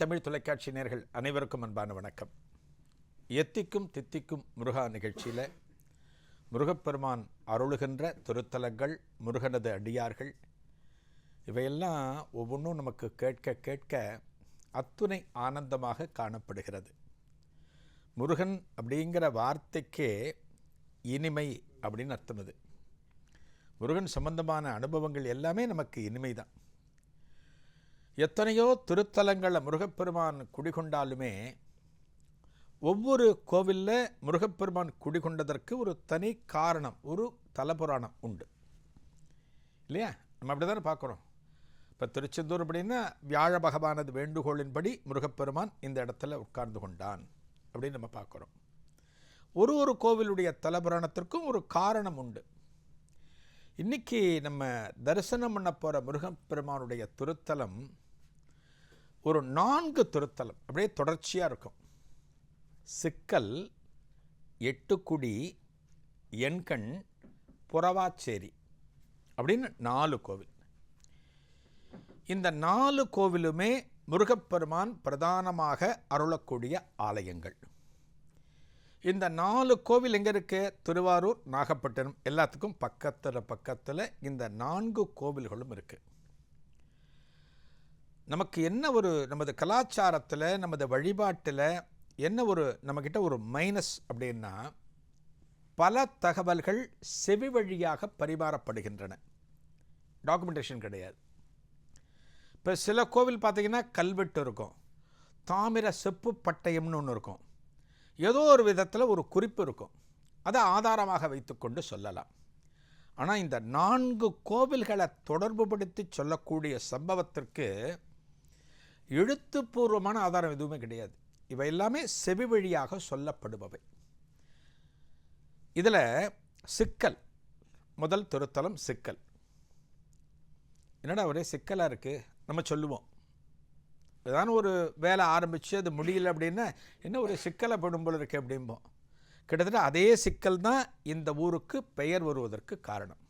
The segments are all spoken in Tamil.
தமிழ் தொலைக்காட்சி நேர்கள் அனைவருக்கும் அன்பான வணக்கம். எத்திக்கும் தித்திக்கும் முருகா நிகழ்ச்சியில் முருகப்பெருமான் அருளுகின்ற திருத்தலங்கள் முருகனது அடியார்கள் இவையெல்லாம் ஒவ்வொன்றும் நமக்கு கேட்க கேட்க அத்துணை ஆனந்தமாக காணப்படுகிறது. முருகன் அப்படிங்கிற வார்த்தைக்கே இனிமை அப்படின்னு அர்த்தம் இது முருகன் சம்பந்தமான அனுபவங்கள் எல்லாமே நமக்கு இனிமை தான் எத்தனையோ திருத்தலங்களை முருகப்பெருமான் குடிகொண்டாலுமே ஒவ்வொரு கோவிலில் முருகப்பெருமான் குடிகொண்டதற்கு ஒரு தனி காரணம் ஒரு தலபுராணம் உண்டு. இல்லையா? நம்ம அப்படி தானே பார்க்குறோம். இப்போ திருச்செந்தூர் அப்படின்னா வியாழ பகவானது வேண்டுகோளின்படி முருகப்பெருமான் இந்த இடத்துல உட்கார்ந்து கொண்டான் அப்படின்னு நம்ம பார்க்குறோம். ஒரு ஒரு கோவிலுடைய தலபுராணத்திற்கும் ஒரு காரணம் உண்டு. இன்னைக்கு நம்ம தரிசனம் பண்ண போகிற முருகப்பெருமானுடைய திருத்தலம் ஒரு நான்கு திருத்தலம். அப்படியே தொடர்ச்சியாக இருக்கும். சிக்கல் எட்டுக்குடி எண்கண் புறவாச்சேரி அப்படின்னு நாலு கோவில். இந்த நாலு கோவிலுமே முருகப்பெருமான் பிரதானமாக அருளக்கூடிய ஆலயங்கள். இந்த நாலு கோவில் எங்கே இருக்கு? திருவாரூர் நாகப்பட்டினம் எல்லாத்துக்கும் பக்கத்தில் பக்கத்தில் இந்த நான்கு கோவில்களும் இருக்குது நமக்கு என்ன ஒரு நமது கலாச்சாரத்தில் நமது வழிபாட்டில் என்ன ஒரு நம்மக்கிட்ட ஒரு மைனஸ் அப்படின்னா பல தகவல்கள் செவி வழியாக பரிமாறப்படுகின்றன. டாக்குமெண்டேஷன் கிடையாது. இப்போ சில கோவில் பார்த்தீங்கன்னா கல்வெட்டு இருக்கும். தாமிர செப்பு பட்டயம்னு ஒன்று இருக்கும். ஏதோ ஒரு விதத்தில் ஒரு குறிப்பு இருக்கும். அதை ஆதாரமாக வைத்துக்கொண்டு சொல்லலாம். ஆனால் இந்த நான்கு கோவில்களை தொடர்புபடுத்தி சொல்லக்கூடிய சம்பவத்திற்கு எழுத்துப்பூர்வமான ஆதாரம் எதுவுமே கிடையாது. இவை எல்லாமே செவி வழியாக சொல்லப்படுபவை. இதில் சிக்கல் முதல் திருத்தலம் சிக்கல். என்னடா ஒரே சிக்கலாக இருக்குது நம்ம சொல்லுவோம். ஏதான ஒரு வேலை ஆரம்பித்து அது முடியல அப்படின்னா என்ன ஒரு சிக்கலை படும் போல இருக்கு அப்படிம்போம். கிட்டத்தட்ட அதே சிக்கல் தான் இந்த ஊருக்கு பெயர் வருவதற்கு காரணம்.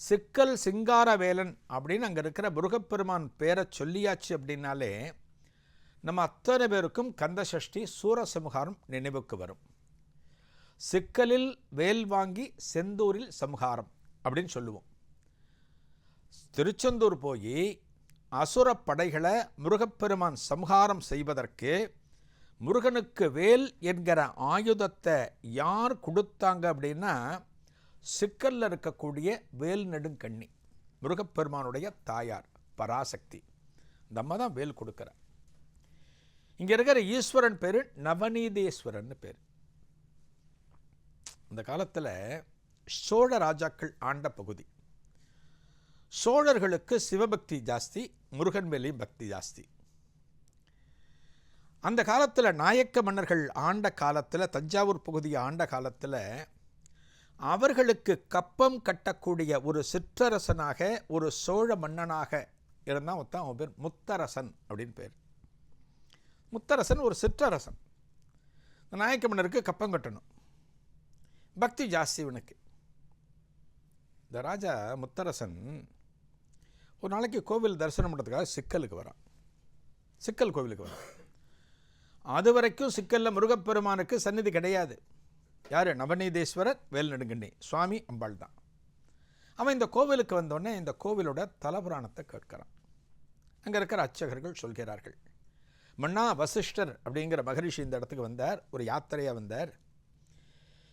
சிக்கல் சிங்காரவேலன் அப்படின்னு அங்கே இருக்கிற முருகப்பெருமான் பேரை சொல்லியாச்சு அப்படின்னாலே நம்ம அத்தனை பேருக்கும் கந்தசஷ்டி சூரசம்ஹாரம் நினைவுக்கு வரும். சிக்கலில் வேல் வாங்கி செந்தூரில் சம்ஹாரம் அப்படின்னு சொல்லுவோம். திருச்செந்தூர் போய் அசுர படைகளை முருகப்பெருமான் சம்ஹாரம் செய்வதற்கு முருகனுக்கு வேல் என்கிற ஆயுதத்தை யார் கொடுத்தாங்க அப்படின்னா சிக்கலில் இருக்கக்கூடிய வேல் நெடுங்கண்ணி முருகப்பெருமானுடைய தாயார் பராசக்தி. இந்த அம்மா தான் வேல் கொடுக்குறார் இங்கே இருக்கிற ஈஸ்வரன் பேர் நவநீதேஸ்வரன் பேர். இந்த காலத்தில் சோழ ராஜாக்கள் ஆண்ட பகுதி. சோழர்களுக்கு சிவபக்தி ஜாஸ்தி முருகன் மேலேயும் பக்தி ஜாஸ்தி. அந்த காலத்தில் நாயக்க மன்னர்கள் ஆண்ட காலத்தில் தஞ்சாவூர் பகுதியை ஆண்ட காலத்தில் அவர்களுக்கு கப்பம் கட்டக்கூடிய ஒரு சிற்றரசனாக ஒரு சோழ மன்னனாக இருந்தால் ஒருத்தன் அவன் பேர் முத்தரசன் அப்படின்னு பேர். முத்தரசன் ஒரு சிற்றரசன். நாயக்க மன்னருக்கு கப்பம் கட்டணும். பக்தி ஜாஸ்தி இவனுக்கு. இந்த ராஜா முத்தரசன் ஒரு நாளைக்கு கோவில் தரிசனம் பண்ணுறதுக்காக சிக்கலுக்கு வரான். சிக்கல் கோவிலுக்கு வரான். அது வரைக்கும் சிக்கலில் முருகப்பெருமானுக்கு சந்நிதி கிடையாது. யார்? நவநீதேஸ்வரர் வேல்நடுங்கண்ணி. சுவாமி அம்பாள் தான் அவன் இந்த கோவிலுக்கு வந்தோடனே இந்த கோவிலோட தலபுராணத்தை கேட்கிறான். அங்கே இருக்கிற அர்ச்சகர்கள் சொல்கிறார்கள் மன்னா வசிஷ்டர் அப்படிங்கிற மகரிஷி இந்த இடத்துக்கு வந்தார் ஒரு யாத்திரையாக வந்தார்.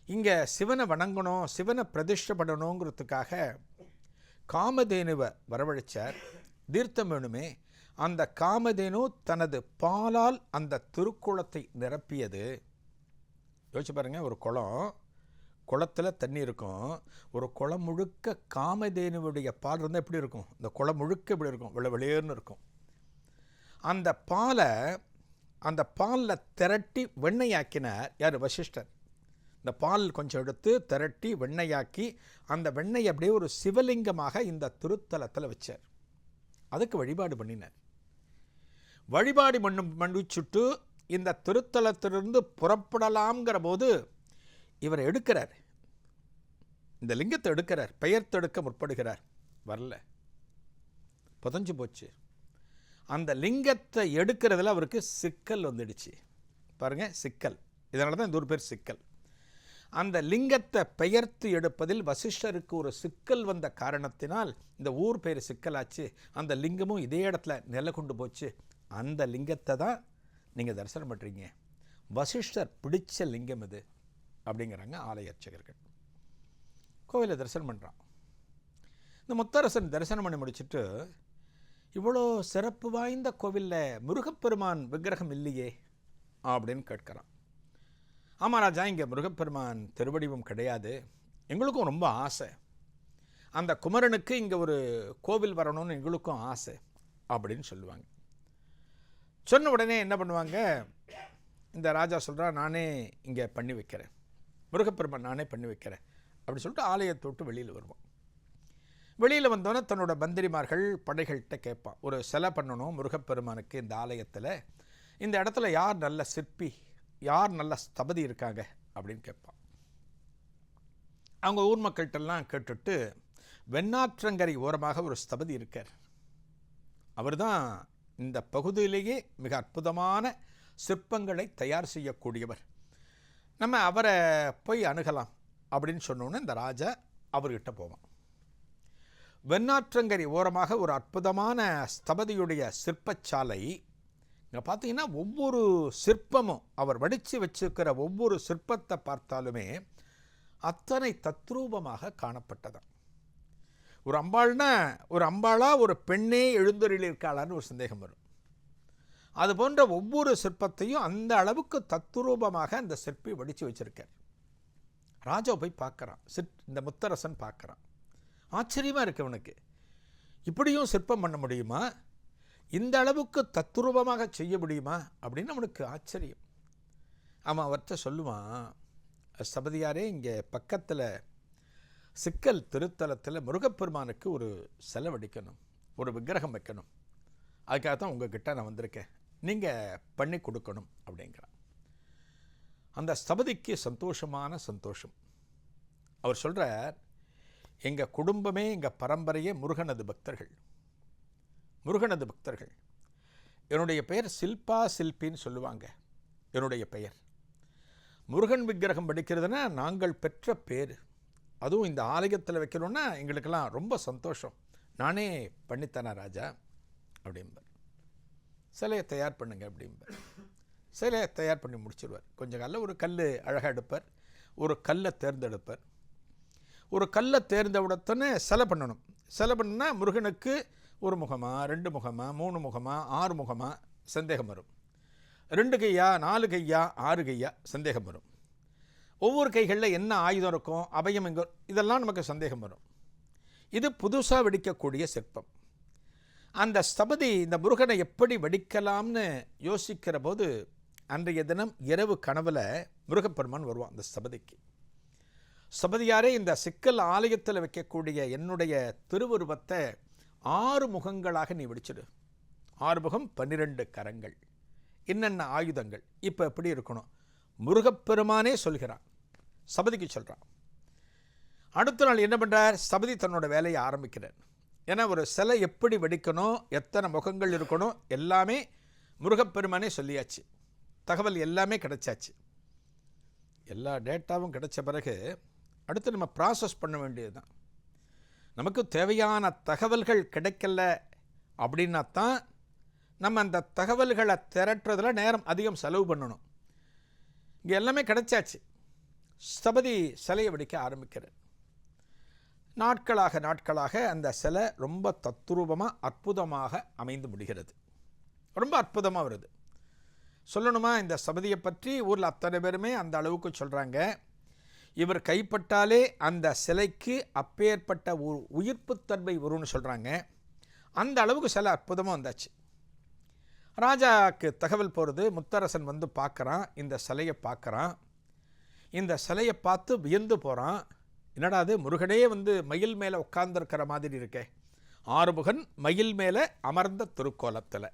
இங்கே சிவனை வணங்கணும் சிவனை பிரதிஷ்டப்படணுங்கிறதுக்காக காமதேனுவை வரவழைச்சார். தீர்த்தம் வேணுமே. அந்த காமதேனு தனது பாலால் அந்த திருக்குளத்தை நிரப்பியது. யோசிச்சு பாருங்க ஒரு குளம் குளத்தில் தண்ணி இருக்கும். ஒரு குளம் முழுக்க காமதேனுவுடைய பால் இருந்தால் எப்படி இருக்கும்? இந்த குளம் முழுக்க எப்படி இருக்கும்? வெள்ள வெளியேறுன்னு இருக்கும். அந்த பாலை அந்த பாலில் திரட்டி வெண்ணையாக்கினார் யார்? வசிஷ்டர். இந்த பால் கொஞ்சம் எடுத்து திரட்டி வெண்ணையாக்கி அந்த வெண்ணெய் அப்படியே ஒரு சிவலிங்கமாக இந்த திருத்தலத்தில் வச்சார். அதுக்கு வழிபாடு பண்ணினார். வழிபாடு மண்ணு பண்ணிச்சுட்டு இந்த திருத்தலத்திலிருந்து புறப்படலாம்ங்கிற போது இவர் எடுக்கிறார். இந்த லிங்கத்தை எடுக்கிறார். பெயர்த்தெடுக்க முற்படுகிறார். வரல. புதஞ்சு போச்சு. அந்த லிங்கத்தை எடுக்கிறதுல அவருக்கு சிக்கல் வந்துடுச்சு. பாருங்க சிக்கல். இதனால தான் இந்த ஒரு பேர் சிக்கல். அந்த லிங்கத்தை பெயர்த்து எடுப்பதில் வசிஷ்டருக்கு ஒரு சிக்கல் வந்த காரணத்தினால் இந்த ஊர் பேர் சிக்கலாச்சு. அந்த லிங்கமும் இதே இடத்துல நிலை கொண்டு போச்சு. அந்த லிங்கத்தை தான் நீங்கள் தரிசனம் பண்ணுறீங்க வசிஷ்டர் பிடிச்ச லிங்கம் இது அப்படிங்கிறாங்க ஆலய அர்ச்சகர்கள். கோவிலை தரிசனம் பண்ணுறான் இந்த முத்தரசன் தரிசனம் பண்ணி முடிச்சுட்டு இவ்வளோ சிறப்பு வாய்ந்த கோவிலில் முருகப்பெருமான் விக்கிரகம் இல்லையே? அப்படின்னு கேட்குறான். ஆமாம் ராஜா இங்கே முருகப்பெருமான் திருவடிவம் கிடையாது. எங்களுக்கும் ரொம்ப ஆசை. அந்த குமரனுக்கு இங்கே ஒரு கோவில் வரணும்னு எங்களுக்கும் ஆசை அப்படின்னு சொல்லுவாங்க. சொன்ன உடனே என்ன பண்ணுவாங்க? இந்த ராஜா சொல்கிறா நானே இங்கே பண்ணி வைக்கிறேன். முருகப்பெருமான் நானே பண்ணி வைக்கிறேன். அப்படி சொல்லிட்டு ஆலயத்தை விட்டு வெளியில் வருவான் வெளியில் வந்தோன்னே தன்னோட மந்திரிமார்கள் படைகள்கிட்ட கேட்பான். ஒரு சிலை பண்ணணும் முருகப்பெருமானுக்கு இந்த ஆலயத்தில். இந்த இடத்துல யார் நல்ல சிற்பி யார் நல்ல ஸ்தபதி இருக்காங்க? அப்படின்னு கேட்பான். அவங்க ஊர் மக்கள்கிட்டலாம் கேட்டுட்டு வெண்ணாற்றங்கரை ஓரமாக ஒரு ஸ்தபதி இருக்கார். அவர் தான் இந்த பகுதியிலேயே மிக அற்புதமான சிற்பங்களை தயார் செய்யக்கூடியவர். நம்ம அவரை போய் அணுகலாம் அப்படின்னு சொன்னோன்னே இந்த ராஜா அவர்கிட்ட போவான். வெண்ணாற்றங்கரை ஓரமாக ஒரு அற்புதமான ஸ்தபதியுடைய சிற்பச்சாலை. இங்கே பார்த்தீங்கன்னா ஒவ்வொரு சிற்பமும் அவர் வடித்து வச்சிருக்கிற ஒவ்வொரு சிற்பத்தை பார்த்தாலுமே அத்தனை தத்ரூபமாக காணப்பட்டதான் ஒரு அம்பாள்னா ஒரு அம்பாளாக ஒரு பெண்ணே எழுந்தொழில் இருக்காளான்னு ஒரு சந்தேகம் வரும். அது போன்ற ஒவ்வொரு சிற்பத்தையும் அந்த அளவுக்கு தத்ரூபமாக அந்த சிற்பி வடித்து வச்சிருக்கார். ராஜா போய் பார்க்குறான். சிற் இந்த முத்தரசன் பார்க்குறான். ஆச்சரியமாக இருக்கு அவனுக்கு. இப்படியும் சிற்பம் பண்ண முடியுமா? இந்த அளவுக்கு தத்துரூபமாக செய்ய முடியுமா? அப்படின்னு அவனுக்கு ஆச்சரியம். அவன் அவர்கிட்ட சொல்லுவான் சபதியாரே இங்கே பக்கத்தில் சிக்கல் திருத்தலத்தில் முருகப்பெருமானுக்கு ஒரு செலவடிக்கணும் ஒரு விக்கிரகம் வைக்கணும். அதுக்காக தான் உங்ககிட்ட நான் வந்திருக்கேன். நீங்கள் பண்ணி கொடுக்கணும் அப்படிங்கிறான் அந்த ஸ்தபதிக்கு சந்தோஷமான சந்தோஷம். அவர் சொல்கிறார் எங்கள் குடும்பமே எங்கள் பரம்பரையே முருகனது பக்தர்கள். முருகனது பக்தர்கள். என்னுடைய பெயர் சில்பா சில்பின்னு சொல்லுவாங்க என்னுடைய பெயர். முருகன் விக்கிரகம் படிக்கிறதுனா நாங்கள் பெற்ற பேர். அதுவும் இந்த ஆலயத்தில் வைக்கணும்னா எங்களுக்கெல்லாம் ரொம்ப சந்தோஷம். நானே பண்ணித்தனேன் ராஜா அப்படிம்பார். சிலையை தயார் பண்ணுங்க அப்படிம்பார். சிலையை தயார் பண்ணி முடிச்சிடுவார் கொஞ்சம் காலில் ஒரு கல் அழகாக எடுப்பார். ஒரு கல்லை தேர்ந்தெடுப்பார். ஒரு கல்லை தேர்ந்தெடுத்தோன்னே சிலை பண்ணணும். சிலை பண்ணுனா முருகனுக்கு ஒரு முகமா ரெண்டு முகமா மூணு முகமா ஆறு முகமா சந்தேகம் வரும். ரெண்டு கையா நாலு கையா ஆறு கையா சந்தேகம் வரும். ஒவ்வொரு கைகளில் என்ன ஆயுதம் இருக்கும் அபயம் எங்கே இதெல்லாம் நமக்கு சந்தேகம் வரும். இது புதுசாக வெடிக்கக்கூடிய சிற்பம். அந்த ஸ்தபதி இந்த முருகனை எப்படி வெடிக்கலாம்னு யோசிக்கிற போது அன்றைய தினம் இரவு கனவுல முருகப்பெருமான் வருவான் அந்த ஸ்தபதிக்கு. ஸ்தபதியாரே இந்த சிக்கல் ஆலயத்தில் வைக்கக்கூடிய என்னுடைய திருவுருவத்தை ஆறு முகங்களாக நீ வெடிச்சிடு. ஆறு முகம் பன்னிரெண்டு கரங்கள். என்னென்ன ஆயுதங்கள்? இப்போ எப்படி இருக்கணும்? முருகப்பெருமானே சொல்கிறான். சபதிக்கு சொல்கிறான் அடுத்த நாள் என்ன பண்ணுறார் சபதி தன்னோட வேலையை ஆரம்பிக்கிறார். ஏன்னா ஒரு சிலை எப்படி வெடிக்கணும் எத்தனை முகங்கள் இருக்கணும் எல்லாமே முருகப்பெருமானே சொல்லியாச்சு. தகவல் எல்லாமே கிடைச்சாச்சு. எல்லா டேட்டாவும் கிடைச்ச பிறகு அடுத்து நம்ம ப்ராசஸ் பண்ண வேண்டியது தான் நமக்கு தேவையான தகவல்கள் கிடைக்கல அப்படின்னா தான் நம்ம அந்த தகவல்களை திரட்டுறதுல நேரம் அதிகம் செலவு பண்ணணும். இங்கே எல்லாமே கிடைச்சாச்சு. ஸ்தபதி சிலையை வெடிக்க ஆரம்பிக்கிறார். நாட்களாக நாட்களாக அந்த சிலை ரொம்ப தத்ரூபமாக அற்புதமாக அமைந்து முடிகிறது. ரொம்ப அற்புதமாக வருது. சொல்லணுமா இந்த சபதியை பற்றி? ஊரில் அத்தனை பேருமே அந்த அளவுக்கு சொல்கிறாங்க இவர் கைப்பட்டாலே அந்த சிலைக்கு அப்பேற்பட்ட ஒரு உயிர்ப்புத்தன்மை வரும்னு சொல்கிறாங்க அந்த அளவுக்கு சிலை அற்புதமாக வந்தாச்சு. ராஜாவுக்கு தகவல் போகிறது முத்தரசன் வந்து பார்க்குறான் இந்த சிலையை பார்க்குறான். இந்த சிலையை பார்த்து வியந்து போகிறான் என்னடா அது முருகனே வந்து மயில் மேலே உட்கார்ந்துருக்கிற மாதிரி இருக்கே. ஆறுமுகன் மயில் மேலே அமர்ந்த திருக்கோலத்தில்.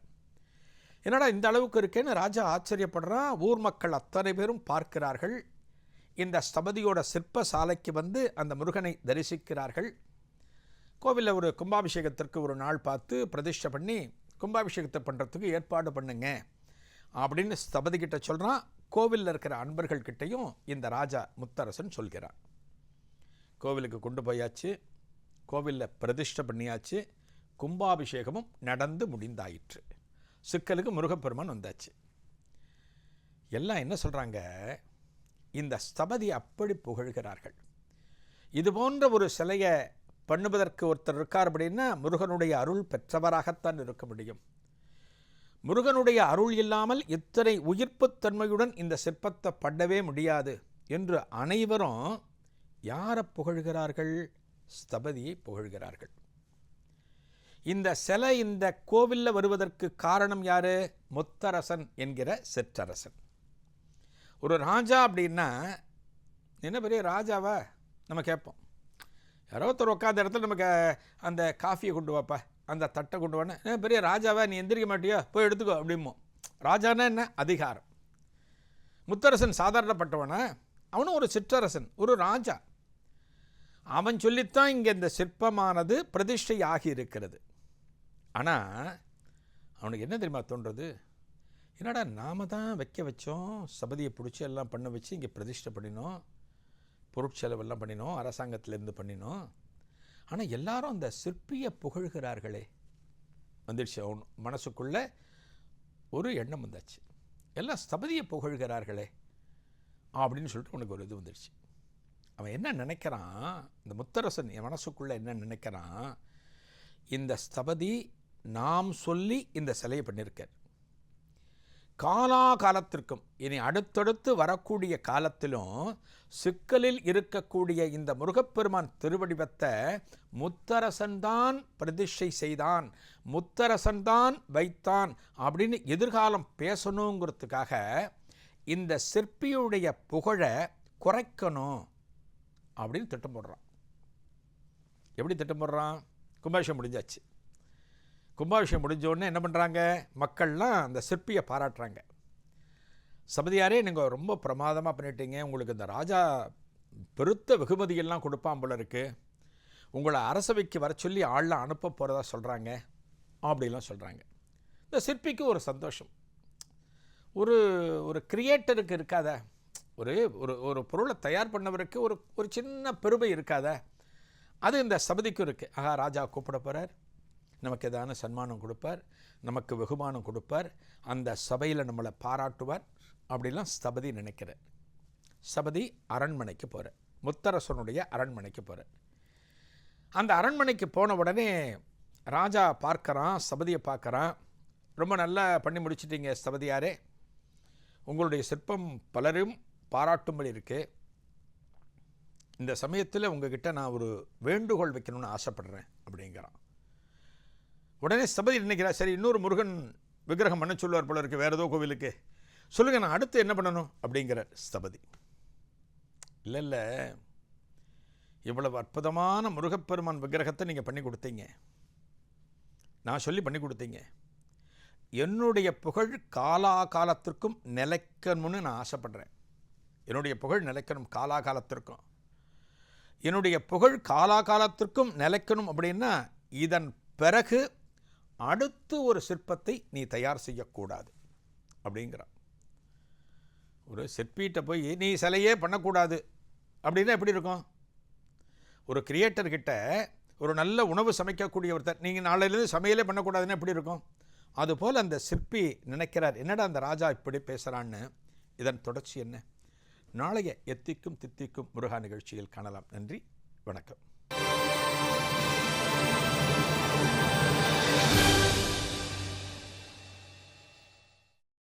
என்னடா இந்த அளவுக்கு இருக்கேன்னு ராஜா ஆச்சரியப்படுறான். ஊர் மக்கள் அத்தனை பேரும் பார்க்கிறார்கள். இந்த ஸ்தபதியோட சிற்ப சாலைக்கு வந்து அந்த முருகனை தரிசிக்கிறார்கள். கோவிலில் ஒரு கும்பாபிஷேகத்திற்கு ஒரு நாள் பார்த்து பிரதிஷ்டை பண்ணி கும்பாபிஷேகத்தை பண்ணுறதுக்கு ஏற்பாடு பண்ணுங்க அப்படின்னு ஸ்தபதி கிட்ட சொல்கிறான் கோவிலில் இருக்கிற அன்பர்கள்கிட்டையும் இந்த ராஜா முத்தரசன் சொல்கிறான் கோவிலுக்கு கொண்டு போயாச்சு கோவிலில் பிரதிஷ்டை பண்ணியாச்சு கும்பாபிஷேகமும் நடந்து முடிந்தாயிற்று. சிக்கலுக்கு முருகப்பெருமான் வந்தாச்சு. எல்லாம் என்ன சொல்கிறாங்க இந்த ஸ்தபதி அப்படி புகழ்கிறார்கள். இது போன்ற ஒரு சிலையை பண்ணுவதற்கு ஒருத்தர் இருக்கார் அப்படின்னா முருகனுடைய அருள் பெற்றவராகத்தான் இருக்க முடியும். முருகனுடைய அருள் இல்லாமல் இத்தனை உயிர்ப்புத்தன்மையுடன் இந்த சிற்பத்தை பண்ணவே முடியாது என்று அனைவரும் யாரை புகழ்கிறார்கள்? ஸ்தபதியை புகழ்கிறார்கள். இந்த சிலை இந்த கோவிலில் வருவதற்கு காரணம் யாரு? முத்தரசன் என்கிற சிற்றரசன். ஒரு ராஜா அப்படின்னா என்ன பெரிய ராஜாவா? நம்ம கேட்போம். யாரோ ஒருத்தர் உட்காந்த இடத்துல நமக்கு அந்த காஃபியை கொண்டு வாப்பா. அந்த தட்டை கொண்டு வானே பெரிய ராஜாவா நீ எந்திரிக்க மாட்டியோ? போய் எடுத்துக்கோ அப்படிமோ ராஜானா என்ன? அதிகாரம். முத்தரசன் சாதாரணப்பட்டவனா? அவனும் ஒரு சிற்றரசன் ஒரு ராஜா. அவன் சொல்லித்தான் இங்கே இந்த சிற்பமானது பிரதிஷ்டை ஆகி இருக்கிறது ஆனால் அவனுக்கு என்ன தெரியுமா தோன்றது? என்னடா நாம தான் வைக்க வச்சோம் சபதியை பிடிச்சி எல்லாம் பண்ண வச்சு இங்கே பிரதிஷ்டை பண்ணினோம் பொருட்செலவெல்லாம் பண்ணினோம் அரசாங்கத்திலேருந்து பண்ணினோம். ஆனால் எல்லாரும் அந்த சிற்பியை புகழ்கிறார்களே. வந்துடுச்சு. அவன் மனசுக்குள்ளே ஒரு எண்ணம் வந்தாச்சு. எல்லாம் ஸ்தபதியை புகழ்கிறார்களே அப்படின்னு சொல்லிட்டு உனக்கு ஒரு இது வந்துடுச்சு. அவன் என்ன நினைக்கிறான்? இந்த முத்தரசன் என் மனசுக்குள்ளே என்ன நினைக்கிறான்? இந்த ஸ்தபதி நாம் சொல்லி இந்த சிலையை பண்ணியிருக்கார். காலாகாலத்திற்கும் இனி அடுத்தடுத்து வரக்கூடிய காலத்திலும் சிக்கலில் இருக்கக்கூடிய இந்த முருகப்பெருமான் திருவடிவத்தை முத்தரசன்தான் பிரதிஷ்டை செய்தான் முத்தரசன்தான் வைத்தான் அப்படின்னு எதிர்காலம் பேசணுங்கிறதுக்காக இந்த சிற்பியுடைய புகழை குறைக்கணும் அப்படின்னு திட்டம் போடுறான் எப்படி திட்டம் போடுறான் கும்பாஷம் முடிஞ்சாச்சு. கும்பாபிஷேகம் முடிஞ்சோடனே என்ன பண்ணுறாங்க மக்கள்லாம் அந்த சிற்பியை பாராட்டுறாங்க. சபதியாரே நீங்கள் ரொம்ப பிரமாதமாக பண்ணிட்டீங்க. உங்களுக்கு இந்த ராஜா பெருத்த வெகுமதியெல்லாம் கொடுப்பான் போல இருக்குது உங்களை அரசவைக்கு வர சொல்லி ஆள்லாம் அனுப்ப போகிறதா சொல்கிறாங்க அப்படிலாம் சொல்கிறாங்க இந்த சிற்பிக்கு ஒரு சந்தோஷம். ஒரு ஒரு கிரியேட்டருக்கு இருக்காத. ஒரு ஒரு ஒரு பொருளை தயார் பண்ணவருக்கு ஒரு ஒரு சின்ன பெருமை இருக்காத. அது இந்த சபதிக்கும் இருக்குது ஆஹா ராஜா கூப்பிட போகிறார் நமக்கு எதான சன்மானம் கொடுப்பார் நமக்கு வெகுமானம் கொடுப்பார் அந்த சபையில் நம்மளை பாராட்டுவார் அப்படிலாம் ஸ்தபதி நினைக்கிறார். சபதி அரண்மனைக்கு போகிறார் முத்தரசனுடைய அரண்மனைக்கு போகிறார் அந்த அரண்மனைக்கு போன உடனே ராஜா பார்க்கறான் சபதியை பார்க்குறான். ரொம்ப நல்லா பண்ணி முடிச்சிட்டிங்க ஸ்தபதியாரே. உங்களுடைய சிற்பம் பலரும் பாராட்டும்படி இருக்குது இந்த சமயத்தில் உங்ககிட்ட நான் ஒரு வேண்டுகோள் வைக்கணும்னு ஆசைப்படுறேன் அப்படிங்கிறான். உடனே சபதி நினைக்கிறா சரி இன்னொரு முருகன் விக்கிரகம் பண்ண சொல்லுவார் போல இருக்கு வேறு ஏதோ கோவிலுக்கு. சொல்லுங்க நான் அடுத்து என்ன பண்ணணும்? அப்படிங்கிறார் ஸ்தபதி இல்லை இல்லை. இவ்வளவு அற்புதமான முருகப்பெருமான் விக்கிரகத்தை நீங்கள் பண்ணி கொடுத்தீங்க. நான் சொல்லி பண்ணி கொடுத்தீங்க. என்னுடைய புகழ் காலாகாலத்திற்கும் நிலைக்கணும்னு நான் ஆசைப்படுறேன். என்னுடைய புகழ் நிலைக்கணும் காலாகாலத்திற்கும். என்னுடைய புகழ் காலாகாலத்திற்கும் நிலைக்கணும் அப்படின்னா இதன் பிறகு அடுத்து ஒரு சிற்பத்தை நீ தயார் செய்யக்கூடாது அப்படிங்கிறான். ஒரு சிற்பீட்டை போய் நீ சிலையே பண்ணக்கூடாது. அப்படின்னா எப்படி இருக்கும்? ஒரு கிரியேட்டர்கிட்ட ஒரு நல்ல உணவு சமைக்கக்கூடிய ஒருத்தர் நீங்கள் நாளையிலேருந்து சமையலே பண்ணக்கூடாதுன்னா எப்படி இருக்கும்? அதுபோல் அந்த சிற்பி நினைக்கிறார் என்னடா அந்த ராஜா இப்படி பேசுகிறான்னு இதன் தொடர்ச்சி என்ன? நாளைய எத்திக்கும் தித்திக்கும் முருகா நிகழ்ச்சியில் காணலாம். நன்றி வணக்கம்.